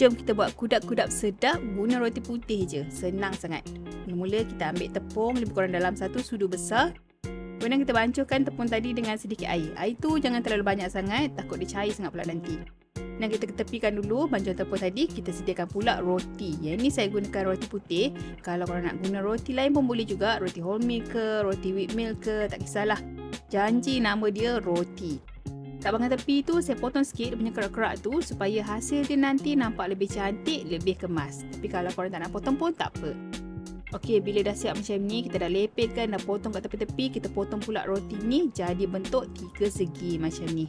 Jom kita buat kudap-kudap sedap guna roti putih je. Senang sangat. Mula-mula kita ambil tepung lebih kurang dalam satu sudu besar. Kemudian kita bancuhkan tepung tadi dengan sedikit air. Air tu jangan terlalu banyak sangat, takut dia cair sangat pula nanti. Dan kita ketepikan dulu bancuhan tepung tadi, kita sediakan pula roti. Yang ini saya gunakan roti putih. Kalau korang nak guna roti lain pun boleh juga, roti wholemeal ke, roti wheatmeal ke, tak kisahlah. Janji nama dia roti. Kat bahagian tepi tu saya potong sikit punya kerak-kerak tu supaya hasil dia nanti nampak lebih cantik, lebih kemas. Tapi kalau korang tak nak potong pun tak apa. Okey, bila dah siap macam ni, kita dah lepetkan, dah potong kat tepi-tepi, kita potong pula roti ni jadi bentuk tiga segi macam ni.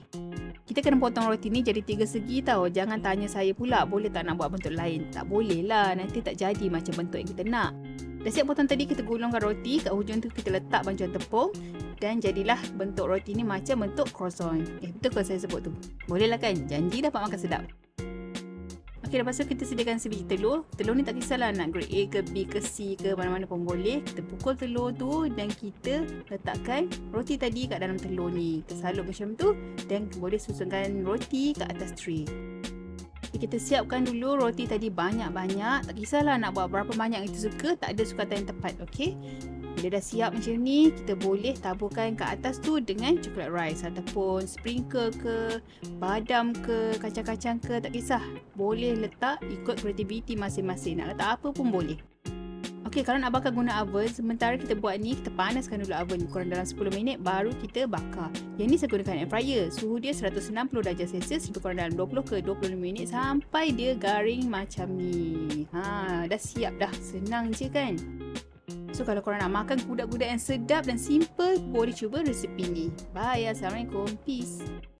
Kita kena potong roti ni jadi tiga segi tau. Jangan tanya saya pula, boleh tak nak buat bentuk lain? Tak boleh lah, nanti tak jadi macam bentuk yang kita nak. Dah siap potong tadi, kita gulungkan roti. Kat hujung tu kita letak bancuan tepung dan jadilah bentuk roti ni macam bentuk croissant. Eh betul ke saya sebut tu? Boleh lah kan? Janji dapat makan sedap. Okey, lepas tu kita sediakan sebiji telur. Telur ni tak kisahlah nak grade A ke B ke C ke mana-mana pun boleh. Kita pukul telur tu dan kita letakkan roti tadi kat dalam telur ni. Kita salut macam tu dan boleh susunkan roti kat atas tray. Kita siapkan dulu roti tadi banyak-banyak. Tak kisahlah nak buat berapa banyak itu suka. Tak ada sukatan yang tepat. Okey. Bila dah siap macam ni, kita boleh taburkan ke atas tu dengan coklat rice ataupun sprinkle ke, badam ke, kacang-kacang ke, tak kisah. Boleh letak ikut kreativiti masing-masing. Nak letak apa pun boleh. Okey, kalau nak bakar guna oven, sementara kita buat ni, kita panaskan dulu oven kurang dalam 10 minit baru kita bakar. Yang ni saya gunakan air fryer. Suhu dia 160 darjah Celsius lebih kurang dalam 20 ke 25 minit sampai dia garing macam ni. Ha, dah siap dah. Senang je kan? So kalau korang nak makan kuda-kuda yang sedap dan simple, boleh cuba resepi ni. Bye. Assalamualaikum. Peace.